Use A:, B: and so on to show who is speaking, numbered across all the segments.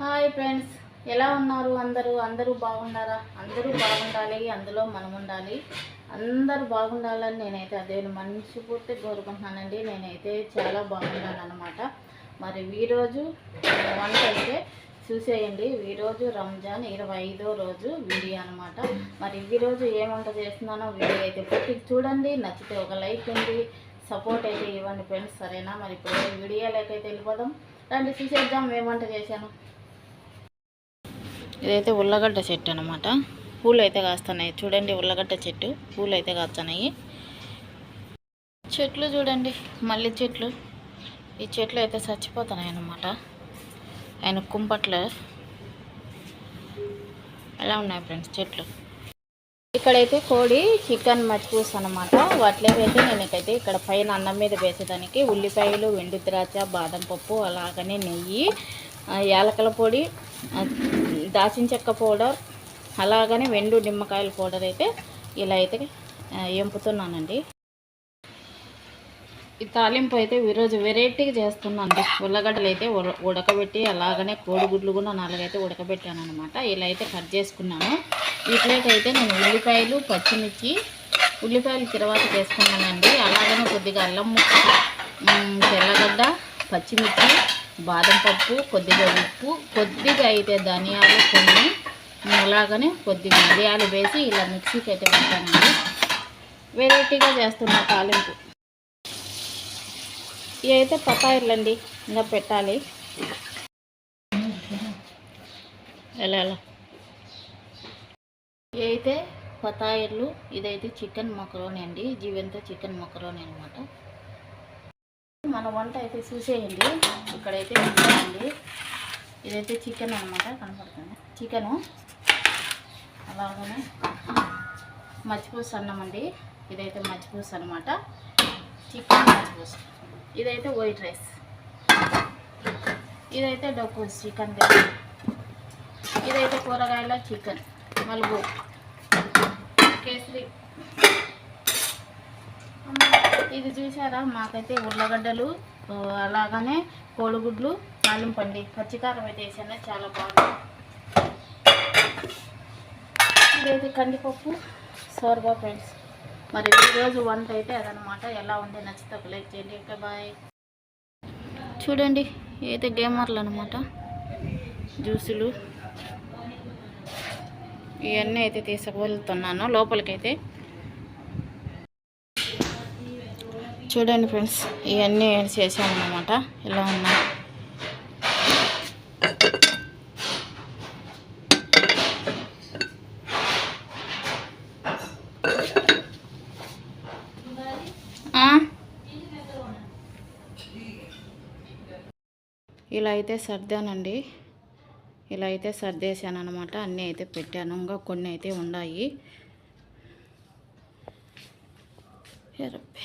A: Hi friends ఎలా ఉన్నారు అందరూ? అందరూ బాగున్నారా? అందరూ బాగుండాలి అందులో మనం ఉండాలి. అందరూ బాగుండాలని నేనైతే అదే మనస్ఫూర్తి కోరుకుంటున్నానండి. నేనైతే చాలా బాగున్నాను అనమాట మరి ఈరోజు వంట అయితే చూసేయండి. ఈరోజు రంజాన్ ఇరవై ఐదో రోజు వీడియో అనమాట మరి ఈరోజు ఏమంట వంట చేస్తున్నానో వీడియో అయితే పూర్తి చూడండి. నచ్చితే ఒక లైక్ ఉంది సపోర్ట్ అయితే ఇవ్వండి ఫ్రెండ్స్ సరేనా? మరి ఇప్పుడు వీడియోలోకి అయితే వెళ్ళిపోదాం. రండి చూసేద్దాం ఏమంట వంట చేశాను. ఇదైతే ఉల్లగడ్డ చెట్టు అనమాట పూలు అయితే కాస్తున్నాయి. చూడండి ఉల్లగడ్డ చెట్టు. పూలు అయితే కాస్తున్నాయి. చెట్లు చూడండి. మల్లె చెట్లు. ఈ చెట్లు అయితే చచ్చిపోతున్నాయి అన్నమాట. ఆయన కుంపట్లు. ఎలా ఉన్నాయి ఫ్రెండ్స్ చెట్లు? ఇక్కడైతే కోడి చికెన్ మచ్చిపూస్ అనమాట వాటిలోకైతే నేనైతే ఇక్కడ పైన అన్నం మీద వేసేదానికి ఉల్లిపాయలు వెండి ద్రాక్ష బాదం పప్పు అలాగనే నెయ్యి యాలకల పొడి దాచిన చెక్క పౌడర్ అలాగనే వెండు నిమ్మకాయల పౌడర్ అయితే ఇలా అయితే ఎంపుతున్నానండి. ఈ తాలింపు అయితే ఈరోజు వెరైటీగా చేస్తున్నాను ఉల్లగడ్డలు అయితే ఉడకబెట్టి అలాగనే కోడిగుడ్లు కూడా నాలుగైతే ఉడకబెట్టాను అనమాట ఇలా అయితే కట్ చేసుకున్నాను. వీటిలోకి అయితే నేను ఉల్లిపాయలు పచ్చిమిర్చి ఉల్లిపాయలు తర్వాత చేసుకున్నానండి అలాగనే కొద్దిగా అల్లం ముక్క తెల్లగడ్డ పచ్చిమిర్చి బాదం పప్పు కొద్దిగా ఉప్పు కొద్దిగా అయితే ధనియాలు కొన్ని అలాగనే కొద్దిగా మిరియాలు వేసి ఇలా మిక్సీకి అయితే పెట్టానండి. వెరైటీగా చేస్తున్న తాలింపు. ఇవి అయితే పపాయిర్లండి ఇంకా పెట్టాలి. ఎలా ఎలా? ఇవి అయితే పతాయిర్లు ఇదైతే చికెన్ మొక్కలోనే అండి జీవంతో చికెన్ మొక్కలోనే అనమాట మన వంట అయితే చూసేయండి. ఇక్కడైతే అండి ఇదైతే చికెన్ అనమాట కనపడుతుంది. చికెను అలాగనే మచ్చిపూస అన్నం అండి ఇదైతే మచ్చిపూస అనమాట చికెన్ మచ్చిపూస ఇదైతే వైట్ రైస్. ఇదైతే డబ్బు చికెన్ ఇదైతే కూరగాయల చికెన్ మలుగు కేసరి. ఇది చూసారా? మాకైతే ఉర్లగడ్డలు అలాగనే కోడిగుడ్లు తాలింపండి పచ్చికారం అయితే వేసాను చాలా బాగుంది. ఇదైతే కందిపప్పు సోర్బా ఫ్రెండ్స్. మరి ఈరోజు వంట అయితే అదనమాట. ఎలా ఉంటే నచ్చితే ఒక లైక్ చేయండి. Okay bye. చూడండి అయితే గేమర్లు అనమాట జ్యూసులు. ఇవన్నీ అయితే తీసుకువెళ్తున్నాను లోపలికైతే. చూడండి ఫ్రెండ్స్ ఇవన్నీ చేశాను అనమాట ఇలా ఉన్నాయి? ఇలా అయితే సర్దానండి. ఇలా అయితే సర్దేశాను అనమాట అన్నీ అయితే పెట్టాను. ఇంకా కొన్ని అయితే ఉన్నాయి. ఎరపే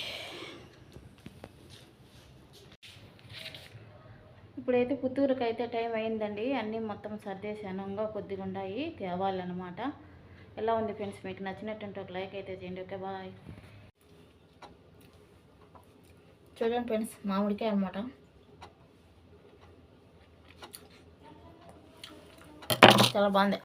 A: ఇప్పుడైతే పుత్తూరుకు అయితే టైం అయిందండి. అన్నీ మొత్తం సర్దేశాను. ఇంకా కొద్దిగా ఉన్నాయి తేవాలన్నమాట. ఎలా ఉంది ఫ్రెండ్స్? మీకు నచ్చినట్టుంటే ఒక లైక్ అయితే చేయండి. Okay bye. చూడండి ఫ్రెండ్స్ మామిడికాయ అనమాట చాలా బాగుంది.